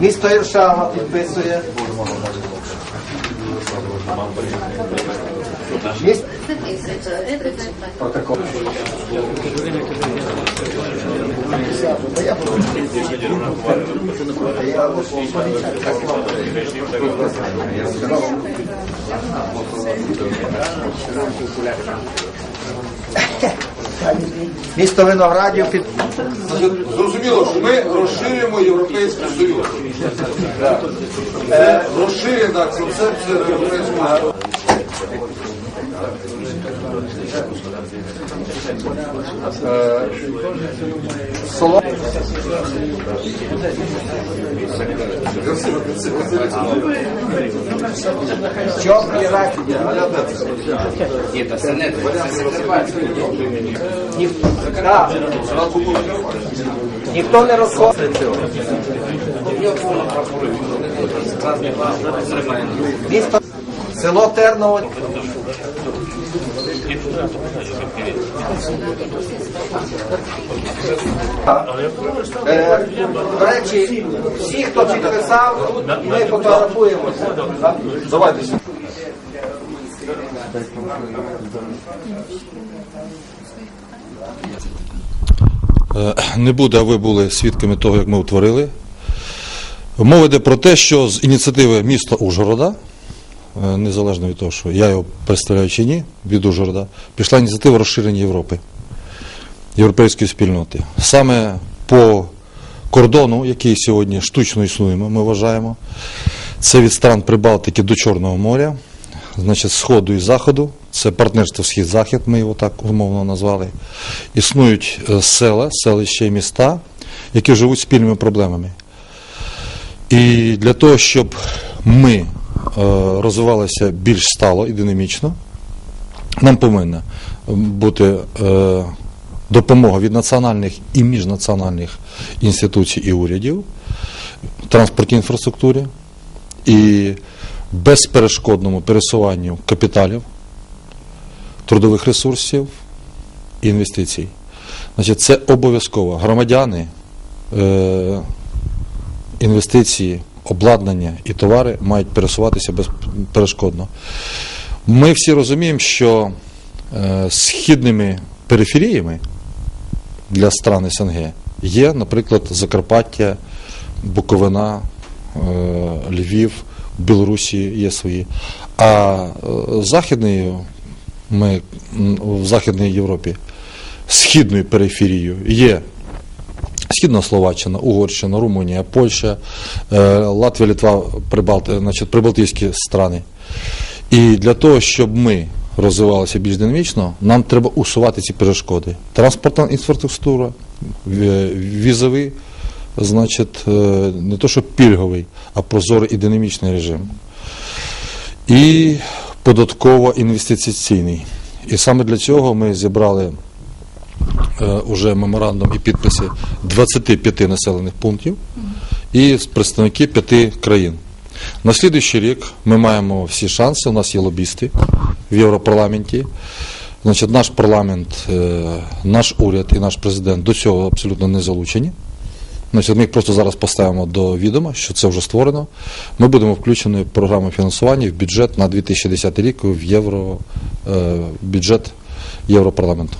Місто Іршава підписує. Міс- Протокол. Місто Виноградів під Зрозуміло, що ми розширюємо Європейський Союз. Це розширена концепція Європейського Союзу. е, село. Що приїжджають? Ні, це не це. Ніхто, не розходить цього. Місто село Терново. Е, До речі, всі, хто підписав, ми фотографуємося. Давайте. Е, не буде, а ви були свідками того, як ми утворили. Мова йде про те, що з ініціативи міста Ужгорода, е, незалежно від того, що я його представляю чи ні, від Ужгорода, пішла ініціатива розширення Європи, європейської спільноти. Саме по кордону, який сьогодні штучно існуємо, ми вважаємо, це від стран Прибалтики до Чорного моря, значить, Сходу і Заходу, це партнерство Схід-Захід, ми його так умовно назвали. Існують е, села, селища і міста, які живуть спільними проблемами. І для того, щоб ми е, розвивалися більш стало і динамічно, нам повинна бути е, допомога від національних і міжнаціональних інституцій і урядів, транспортній інфраструктурі і безперешкодному пересуванню капіталів, трудових ресурсів і інвестицій. Значить, це обов'язково. Громадяни, е, інвестиції, обладнання і товари мають пересуватися безперешкодно. Ми всі розуміємо, що е, східними периферіями для стран СНГ є, наприклад, Закарпаття, Буковина, е, Львів, Білорусі є свої. А е, західною ми в Західній Європі східною периферією є Східна Словаччина, Угорщина, Румунія, Польща, е, Латвія, Литва, значить, прибалтійські страни. І для того, щоб ми розвивалися більш динамічно, нам треба усувати ці перешкоди. Транспортна інфраструктура, ві- візовий, значить, е, не то, що пільговий, а прозорий і динамічний режим. І податково-інвестиційний. І саме для цього ми зібрали е, уже меморандум і підписи 25 населених пунктів і представники п'яти країн. На слідуючий рік ми маємо всі шанси. У нас є лобісти в Європарламенті. Значить, наш парламент, е, наш уряд і наш президент до цього абсолютно не залучені. Значить, ми їх просто зараз поставимо до відома, що це вже створено. Ми будемо включені в програму фінансування в бюджет на 2010 рік в євро, е, бюджет Європарламенту.